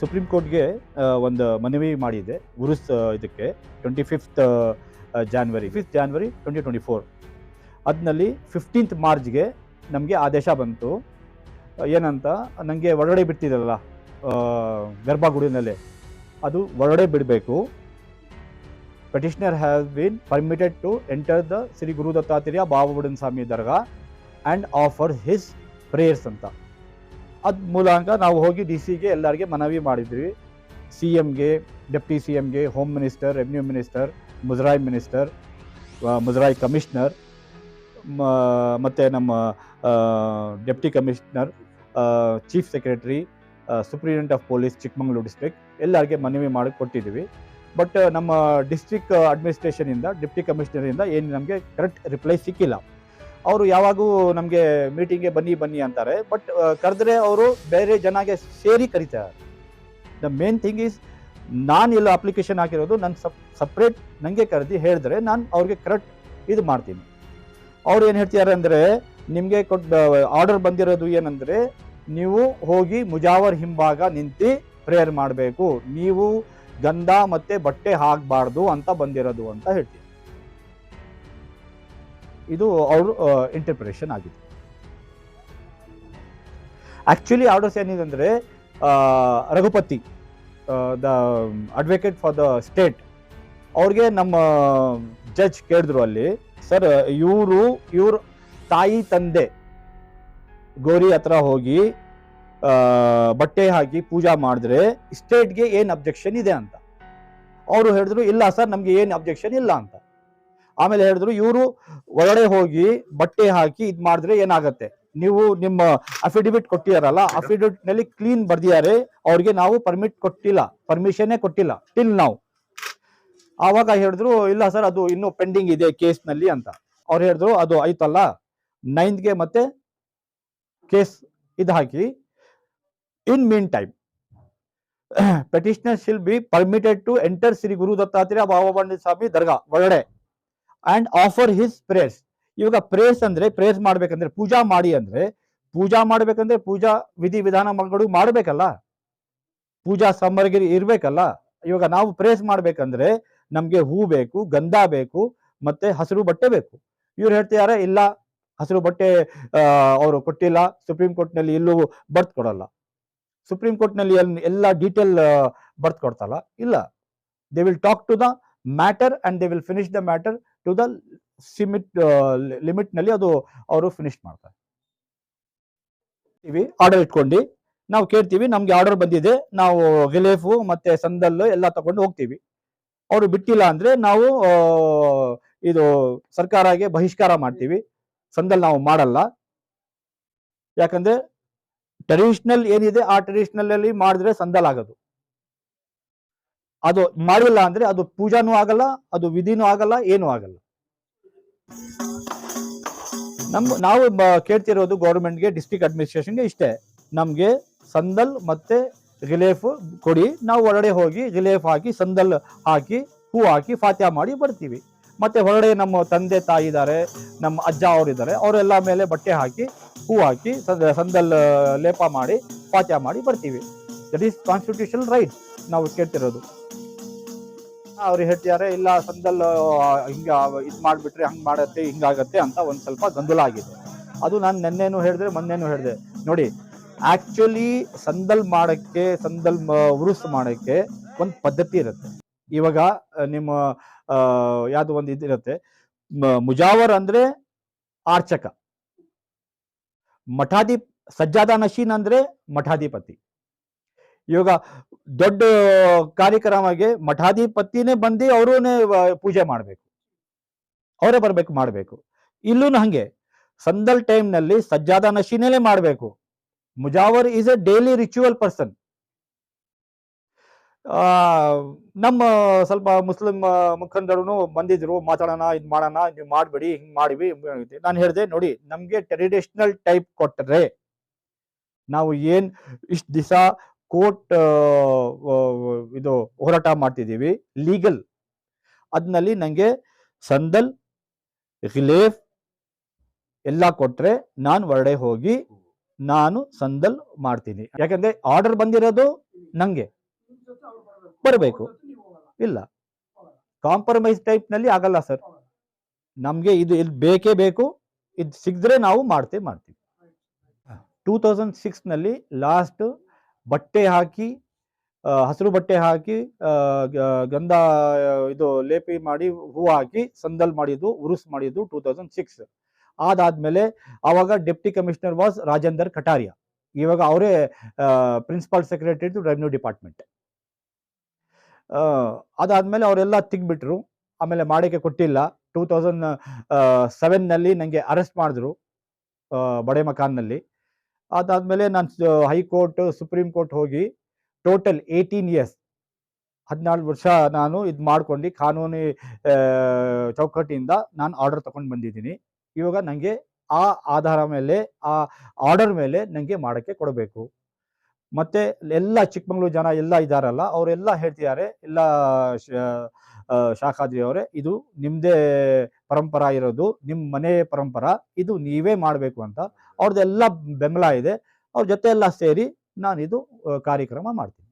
Supreme ಕೋರ್ಟ್ಗೆ ಒಂದು ಮನವಿ ಮಾಡಿದೆ, ಉರುಸ್ ಇದಕ್ಕೆ twenty fifth January fifth January twenty twenty four ಅದ್ನಲ್ಲಿ fifteenth ಮಾರ್ಚ್ಗೆ ನಮಗೆ ಆದೇಶ ಬಂತು. ಏನಂತ ನನಗೆ ಒಳಗಡೆ ಬಿಡ್ತಿದ್ದಲ್ಲ ಗರ್ಭಗುಡಿನಲ್ಲೇ, ಅದು ಒಳಗಡೆ ಬಿಡಬೇಕು. Petitioner has been permitted to enter the Shri Guru Dattatreya Babubudan Swami dargah and offer his prayers ಅಂತ. ಅದ್ ಮೂಲಕ ನಾವು ಹೋಗಿ ಡಿ ಸಿಗೆ ಎಲ್ಲರಿಗೆ ಮನವಿ ಮಾಡಿದ್ವಿ. ಸಿ ಎಮ್ಗೆ deputy C ಎಮ್ಗೆ home minister, revenue minister, Muzrai minister Muzrai commissioner ಮತ್ತು ನಮ್ಮ deputy commissioner chief secretary superintendent of police Chikkamagaluru district ಎಲ್ಲರಿಗೆ ಮನವಿ ಮಾಡಿ ಕೊಟ್ಟಿದ್ದೀವಿ ಬಟ್ ನಮ್ಮ ಡಿಸ್ಟ್ರಿಕ್ಟ್ ಅಡ್ಮಿನಿಸ್ಟ್ರೇಷನಿಂದ ಡೆಪ್ಟಿ ಕಮಿಷನರಿಂದ ಏನು ನಮಗೆ ಕರೆಕ್ಟ್ ರಿಪ್ಲೈ ಸಿಕ್ಕಿಲ್ಲ. ಅವರು ಯಾವಾಗೂ ನಮಗೆ ಮೀಟಿಂಗ್ಗೆ ಬನ್ನಿ ಬನ್ನಿ ಅಂತಾರೆ. ಬಟ್ ಕರೆದ್ರೆ ಅವರು ಬೇರೆ ಜನಗೆ ಸೇರಿ ಕರೀತಾರೆ. ದ ಮೇನ್ ಥಿಂಗ್ ಈಸ್ ನಾನು ಎಲ್ಲ ಅಪ್ಲಿಕೇಶನ್ ಹಾಕಿರೋದು ನನ್ನ ಸಪ್ ಸಪ್ರೇಟ್ ನನಗೆ ಕರೆದಿ ಹೇಳಿದ್ರೆ ನಾನು ಅವ್ರಿಗೆ ಕರೆಕ್ಟ್ ಇದು ಮಾಡ್ತೀನಿ. ಅವ್ರು ಏನು ಹೇಳ್ತಿದ್ದಾರೆ ಅಂದರೆ, ನಿಮಗೆ ಕೊಟ್ಟ ಆರ್ಡರ್ ಬಂದಿರೋದು ಏನಂದರೆ, ನೀವು ಹೋಗಿ ಮುಜಾವರ್ ಹಿಂಭಾಗ ನಿಂತು ಪ್ರೇಯರ್ ಮಾಡಬೇಕು. ನೀವು ಗಂಧ ಮತ್ತೆ ಬಟ್ಟೆ ಹಾಕಬಾರ್ದು ಅಂತ ಬಂದಿರೋದು ಅಂತ ಹೇಳ್ತೀವಿ ಇದು ಅವರು ಇಂಟರ್ಪ್ರಿಟೇಷನ್ ಆಗಿದೆ. ಆಕ್ಚುಲಿ ಆರ್ಡರ್ಸ್ ಏನಿದೆ Raghupati the advocate for the state ಅವ್ರಿಗೆ ನಮ್ಮ ಜಡ್ಜ್ ಕೇಳಿದ್ರು ಅಲ್ಲಿ ಸರ್ ಇವರು, ಇವ್ರ ತಾಯಿ, ತಂದೆ, ಗೋರಿ ಹತ್ರ ಹೋಗಿ ಬಟ್ಟೆ ಹಾಕಿ ಪೂಜಾ ಮಾಡಿದ್ರೆ ಸ್ಟೇಟ್ಗೆ ಏನು ಅಬ್ಜೆಕ್ಷನ್ ಇದೆ ಅಂತ. ಅವರು ಹೇಳಿದ್ರು, ಇಲ್ಲ ಸರ್ ನಮಗೆ ಏನು ಅಬ್ಜೆಕ್ಷನ್ ಇಲ್ಲ ಅಂತ. ಆಮೇಲೆ ಹೇಳಿದ್ರು ಇವರು ಒಳಗಡೆ ಹೋಗಿ ಬಟ್ಟೆ ಹಾಕಿ ಇದು ಮಾಡಿದ್ರೆ ಏನಾಗತ್ತೆ? ನೀವು ನಿಮ್ಮ ಅಫಿಡವಿಟ್ ಕೊಟ್ಟಿದಾರಲ್ಲ ಅಫಿಡವಿಟ್ನಲ್ಲಿ ಕ್ಲೀನ್ ಬರ್ದಿದ್ದಾರೆ, ಅವ್ರಿಗೆ ನಾವು ಪರ್ಮಿಟ್ ಕೊಟ್ಟಿಲ್ಲ ಪರ್ಮಿಷನ್ನೇ ಕೊಟ್ಟಿಲ್ಲ ಟಿಲ್ ನಾವು ಆವಾಗ ಹೇಳಿದ್ರು, ಇಲ್ಲ ಸರ್, ಅದು ಇನ್ನೂ ಪೆಂಡಿಂಗ್ ಇದೆ ಕೇಸ್ನಲ್ಲಿ ಅಂತ. ಅವ್ರು ಹೇಳಿದ್ರು, ಅದು ಆಯ್ತಲ್ಲ ನೈನ್ತ್ಗೆ ಮತ್ತೆ ಕೇಸ್ ಇದು ಹಾಕಿ. In mean time petitioner shall be permitted to enter Shri Guru Dattatreya Baba Swami Dargah ಒಳಗಡೆ. ಅಂಡ್ ಆಫರ್ ಹಿಸ್ ಪ್ರೇಯರ್ಸ್ ಇವಾಗ ಪ್ರೇಯರ್ಸ್ ಅಂದ್ರೆ ಪ್ರೇಯರ್ಸ್ ಮಾಡ್ಬೇಕಂದ್ರೆ, ಪೂಜಾ ಮಾಡಿ ಅಂದ್ರೆ, ಪೂಜಾ ಮಾಡ್ಬೇಕಂದ್ರೆ ಪೂಜಾ ವಿಧಿ ವಿಧಾನಗಳು ಮಾಡ್ಬೇಕಲ್ಲ? ಪೂಜಾ ಸಾಮಗ್ರಿ ಇರ್ಬೇಕಲ್ಲ? ಇವಾಗ ನಾವು ಪ್ರೇಸ್ ಮಾಡ್ಬೇಕಂದ್ರೆ ನಮ್ಗೆ ಹೂ ಬೇಕು, ಗಂಧ ಬೇಕು, ಮತ್ತೆ ಹಸಿರು ಬಟ್ಟೆ ಬೇಕು. ಇವ್ರು ಹೇಳ್ತಿದ್ದಾರೆ ಇಲ್ಲ, ಹಸಿರು ಬಟ್ಟೆ ಅವರು ಕೊಟ್ಟಿಲ್ಲ ಸುಪ್ರೀಂ ಕೋರ್ಟ್ನಲ್ಲಿ ಎಲ್ಲೂ ಬರ್ತ್ ಕೊಡಲ್ಲ. ಸುಪ್ರೀಂ ಕೋರ್ಟ್ನಲ್ಲಿ ನಲ್ಲಿ ಎಲ್ಲ ಡೀಟೇಲ್ ಬರ್ತ್ ಕೊಡ್ತಲ್ಲ ಇಲ್ಲ. They will talk to the matter and they will finish the matter to the ಸಿಮಿಟ್ ಲಿಮಿಟ್ನಲ್ಲಿ ಅದು ಅವರು ಫಿನಿಶ್ ಮಾಡ್ತಾರೆ. ಆರ್ಡರ್ ಇಟ್ಕೊಂಡು ನಾವು ಕೇಳ್ತೀವಿ, ನಮ್ಗೆ ಆರ್ಡರ್ ಬಂದಿದೆ, ನಾವು ಗಿಲೇಫು ಮತ್ತೆ ಸಂದಲ್ ಎಲ್ಲ ತಗೊಂಡು ಹೋಗ್ತೀವಿ. ಅವರು ಬಿಟ್ಟಿಲ್ಲ ಅಂದ್ರೆ ನಾವು ಇದು ಸರ್ಕಾರಗೆ ಬಹಿಷ್ಕಾರ ಮಾಡ್ತೀವಿ. ಸಂದಲ್ ನಾವು ಮಾಡಲ್ಲ. ಯಾಕಂದ್ರೆ ಟ್ರೆಡಿಷನಲ್ ಏನಿದೆ, ಆ ಟ್ರೆಡಿಷನಲ್ ಅಲ್ಲಿ ಮಾಡಿದ್ರೆ ಸಂದಲ್ ಆಗೋದು. ಅದು ಮಾಡಿಲ್ಲ ಅಂದ್ರೆ ಅದು ಪೂಜಾನೂ ಆಗಲ್ಲ, ಅದು ವಿಧಿನೂ ಆಗಲ್ಲ, ಏನೂ ಆಗಲ್ಲ. ನಮ್ಮ ನಾವು ಕೇಳ್ತಿರೋದು ಗೌರ್ಮೆಂಟ್ಗೆ ಡಿಸ್ಟಿಕ್ ಅಡ್ಮಿನಿಸ್ಟ್ರೇಷನ್ಗೆ ಇಷ್ಟೇ. ನಮಗೆ ಸಂದಲ್ ಮತ್ತೆ ರಿಲೇಫ್ ಕೊಡಿ, ನಾವು ಹೊರಗಡೆ ಹೋಗಿ ರಿಲೇಫ್ ಹಾಕಿ, ಸಂದಲ್ ಹಾಕಿ, ಹೂ ಹಾಕಿ, ಫಾತ್ಯ ಮಾಡಿ ಬರ್ತೀವಿ. ಮತ್ತೆ ಹೊರಗಡೆ ನಮ್ಮ ತಂದೆ ತಾಯಿ ಇದ್ದಾರೆ ನಮ್ಮ ಅಜ್ಜ ಅವರಿದ್ದಾರೆ ಅವರೆಲ್ಲ ಮೇಲೆ ಬಟ್ಟೆ ಹಾಕಿ, ಹೂ ಹಾಕಿ, ಸಂದ- ಸಂದಲ್ ಲೇಪ ಮಾಡಿ ಪಾತ್ಯ ಮಾಡಿ ಬರ್ತೀವಿ. ದಟ್ ಈಸ್ ಕಾನ್ಸ್ಟಿಟ್ಯೂಷನ್ ರೈಟ್ ನಾವು ಕೇಳ್ತಿರೋದು. ಅವ್ರು ಹೇಳ್ತಿದ್ದಾರೆ, ಇಲ್ಲ ಸಂದಲ್ ಹಿಂಗ ಇದು ಮಾಡಿಬಿಟ್ರೆ ಹಂಗ್ ಮಾಡತ್ತೆ, ಹಿಂಗಾಗತ್ತೆ ಅಂತ ಒಂದ್ ಸ್ವಲ್ಪ ಗೊಂದಲ ಆಗಿದೆ. ಅದು ನಾನು ನೆನ್ನೆನೂ ಹೇಳಿದ್ರೆ ಮೊನ್ನೆನೂ ಹೇಳಿದೆ. ನೋಡಿ ಆಕ್ಚುಲಿ ಸಂದಲ್ ಮಾಡಕ್ಕೆ, ಸಂದಲ್ ಉರುಸ್ ಮಾಡಕ್ಕೆ ಒಂದು ಪದ್ಧತಿ ಇರುತ್ತೆ. ಇವಾಗ ನಿಮ್ಮ ಯಾವ್ದು ಒಂದು ಇದಿರುತ್ತೆ ಮುಜಾವರ್ ಅಂದ್ರೆ ಆರ್ಚಕ. ಮಠಾಧಿ ಸಜ್ಜಾದ ನಶೀನ್ ಅಂದ್ರೆ ಮಠಾಧಿಪತಿ. ಇವಾಗ ದೊಡ್ಡ ಕಾರ್ಯಕ್ರಮಕ್ಕೆ ಮಠಾಧಿಪತಿನೇ ಬಂದು ಅವರೂನೇ ಪೂಜೆ ಮಾಡಬೇಕು. ಅವರೇ ಬರ್ಬೇಕು, ಮಾಡಬೇಕು. ಇಲ್ಲೂ ಹಂಗೆ. ಸಂದಲ್ ಟೈಮ್ನಲ್ಲಿ ಸಜ್ಜಾದ ನಶೀನೇ ಮಾಡಬೇಕು. Mujawar is a daily ritual person. ನಮ್ಮ ಸ್ವಲ್ಪ ಮುಸ್ಲಿಂ ಮುಖಂಡರು ಬಂದಿದ್ರು, ಮಾತಾಡೋಣ, ಇದು ಮಾಡೋಣ, ನೀವು ಮಾಡಬೇಡಿ, ಹಿಂಗ್ ಮಾಡಿವಿ ನಾನು ಹೇಳಿದೆ, ನೋಡಿ, ನಮ್ಗೆ ಟ್ರೆಡಿಷನಲ್ ಟೈಪ್ ಕೊಟ್ಟರೆ ನಾವು ಏನ್ ಇಷ್ಟು ದಿವಸ ಕೋರ್ಟ್ ಇದು ಹೋರಾಟ ಮಾಡ್ತಿದ್ದೀವಿ. ಲೀಗಲ್. ಅದ್ನಲ್ಲಿ ನನಗೆ ಸಂದಲ್ ರಿಲೇಫ್ ಎಲ್ಲ ಕೊಟ್ರೆ ನಾನು ಹೊರಡೆ ಹೋಗಿ ನಾನು ಸಂದಲ್ ಮಾಡ್ತೀನಿ. ಯಾಕಂದ್ರೆ ಆರ್ಡರ್ ಬಂದಿರೋದು ನಂಗೆ. ಬರಬೇಕು. ಇಲ್ಲ. ಕಾಂಪ್ರಮೈಸ್ ಟೈಪ್ನಲ್ಲಿ ಆಗಲ್ಲ ಸರ್. ನಮಗೆ ಇದು ಇಲ್ಲಿ ಬೇಕೇ ಬೇಕು. ಇದು ಸಿಗದ್ರೆ ನಾವು ಮಾಡ್ತೇವೆ. ಮಾಡ್ತೀವಿ ಟೂ ತೌಸಂಡ್ ಸಿಕ್ಸ್ನಲ್ಲಿ ಲಾಸ್ಟ್ ಬಟ್ಟೆ ಹಾಕಿ ಹಸಿರು ಬಟ್ಟೆ ಹಾಕಿ ಗಂಧ, ಇದು ಲೇಪಿ ಮಾಡಿ ಹೂ ಹಾಕಿ, ಸಂದಲ್ ಮಾಡಿದ್ದು, ಉರುಸ್ ಮಾಡಿದ್ದು ಟೂ ತೌಸಂಡ್ ಸಿಕ್ಸ್ ಅದಾದ್ಮೇಲೆ ಆವಾಗ deputy commissioner was Rajender Kataria. ಇವಾಗ ಅವರೇ principal secretary to revenue department ಅದಾದ್ಮೇಲೆ ಅವರೆಲ್ಲ ತೆಗ್ಬಿಟ್ರು. ಆಮೇಲೆ ಮಾಡೋಕ್ಕೆ ಕೊಟ್ಟಿಲ್ಲ. ಟೂ ತೌಸಂಡ್ ಸೆವೆನ್ನಲ್ಲಿ ನನಗೆ ಅರೆಸ್ಟ್ ಮಾಡಿದ್ರು ಬಡೆ ಮಕಾನ್ನಲ್ಲಿ ಅದಾದ್ಮೇಲೆ ನಾನು ಹೈಕೋರ್ಟ್ ಸುಪ್ರೀಂ ಕೋರ್ಟ್ ಹೋಗಿ ಟೋಟಲ್ ಏಯ್ಟೀನ್ ಇಯರ್ಸ್ ಹದಿನಾಲ್ಕು ವರ್ಷ ನಾನು ಇದು ಮಾಡ್ಕೊಂಡು ಕಾನೂನು ಚೌಕಟ್ಟಿಯಿಂದ ನಾನು ಆರ್ಡರ್ ತಗೊಂಡು ಬಂದಿದ್ದೀನಿ. ಇವಾಗ ನನಗೆ ಆ ಆಧಾರ ಮೇಲೆ ಆ ಆರ್ಡರ್ ಮೇಲೆ ನನಗೆ ಮಾಡೋಕ್ಕೆ ಕೊಡಬೇಕು. ಮತ್ತೆ ಎಲ್ಲ ಚಿಕ್ಕಮಂಗ್ಳೂರು ಜನ ಎಲ್ಲ ಇದ್ದಾರಲ್ಲ ಅವರೆಲ್ಲ ಹೇಳ್ತಿದ್ದಾರೆ ಎಲ್ಲ ಶ- ಆ, ಶಾಖಾದ್ರಿ ಅವರೇ ಇದು ನಿಮ್ಮದೇ ಪರಂಪರ ಇರೋದು ನಿಮ್ಮ ಮನೆಯ ಪರಂಪರ ಇದು ನೀವೇ ಮಾಡಬೇಕು ಅಂತ. ಅವ್ರದ್ದೆಲ್ಲ ಬೆಂಬಲ ಇದೆ. ಅವ್ರ ಜೊತೆ ಎಲ್ಲ ಸೇರಿ ನಾನಿದು ಕಾರ್ಯಕ್ರಮ ಮಾಡ್ತೀನಿ.